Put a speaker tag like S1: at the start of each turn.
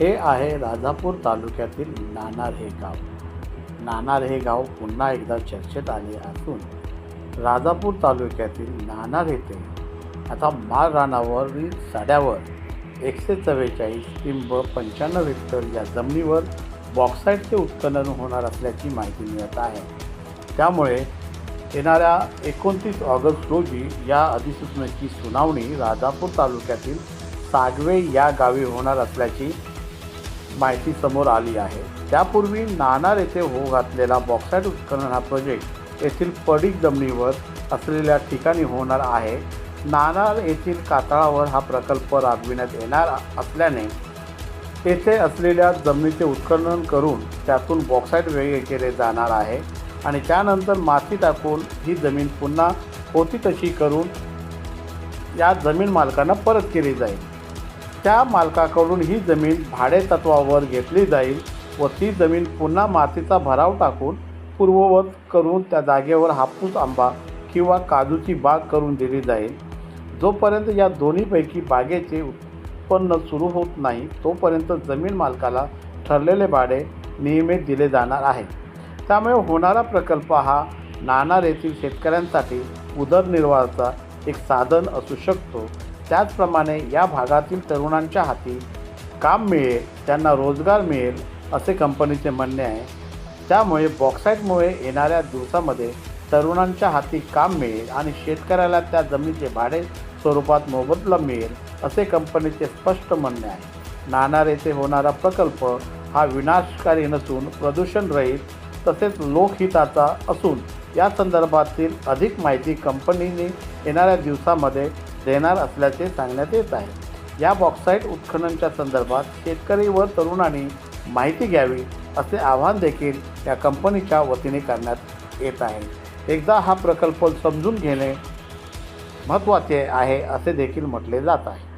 S1: हे आहे राजापूर तालुक्यातील नाणार हे गाव. नाणार हे गाव पुन्हा एकदा चर्चेत आले असून राजापूर तालुक्यातील नाणार येथे आता माळ रानावरील साड्यावर एकशे चव्वेचाळीस किंब पंच्याण्णव हेक्टर या जमिनीवर बॉक्साईटचे उत्खनन होणार असल्याची माहिती मिळत आहे. त्यामुळे येणाऱ्या एकोणतीस ऑगस्ट रोजी या अधिसूचनेची सुनावणी राजापूर तालुक्यातील सागवे या गावी होणार असल्याची माहिती समोर आली आहे. त्यापूर्वी नाणार येथे हो घातलेला बॉक्साईट उत्खनन हा प्रोजेक्ट येथील पडीक जमिनीवर असलेल्या ठिकाणी होणार आहे. नाणार येथील कातळावर हा प्रकल्प राबविण्यात येणार असल्याने येथे असलेल्या जमिनीचे उत्खनन करून त्यातून बॉक्साईट वेगळे केले जाणार आहे आणि त्यानंतर माती टाकून ही जमीन पुन्हा होती तशी करून या जमीन मालकांना परत केली जाईल. त्या मालकाकडून ही जमीन भाडेतत्वावर घेतली जाईल व ती जमीन पुन्हा मातीचा भराव टाकून पूर्ववत करून त्या जागेवर हापूस आंबा किंवा काजूची बाग करून दिली जाईल. जोपर्यंत या दोन्हीपैकी बागेचे उत्पन्न सुरू होत नाही तोपर्यंत जमीन मालकाला ठरलेले भाडे नियमित दिले जाणार आहे. त्यामुळे होणारा प्रकल्प हा नाणार येथील शेतकऱ्यांसाठी उदरनिर्वाहाचा एक साधन असू शकतो. त्याचप्रमाणे या भागातील तरुणांच्या हाती काम मिळेल त्यांना रोजगार मिळेल असे कंपनीचे म्हणणे आहे. त्यामुळे बॉक्साईटमुळे येणाऱ्या दिवसामध्ये तरुणांच्या हाती काम मिळेल आणि शेतकऱ्याला त्या जमिनीचे भाडे स्वरूपात मोबदला मिळेल असे कंपनीचे स्पष्ट म्हणणे आहे. नाणार येथे होणारा प्रकल्प हा विनाशकारी नसून प्रदूषणरहित तसेच लोकहिताचा असून या संदर्भातील अधिक माहिती कंपनीने येणाऱ्या दिवसामध्ये देणार असल्याचे सांगण्यात येत आहे. या बॉक्साईट उत्खननच्या संदर्भात शेतकरी व तरुणांनी माहिती घ्यावी असे आवाहन देखील या कंपनीच्या वतीने करण्यात येत आहे. एकदा हा प्रकल्प समजून घेणे महत्त्वाचे आहे असे देखील म्हटले जात आहे.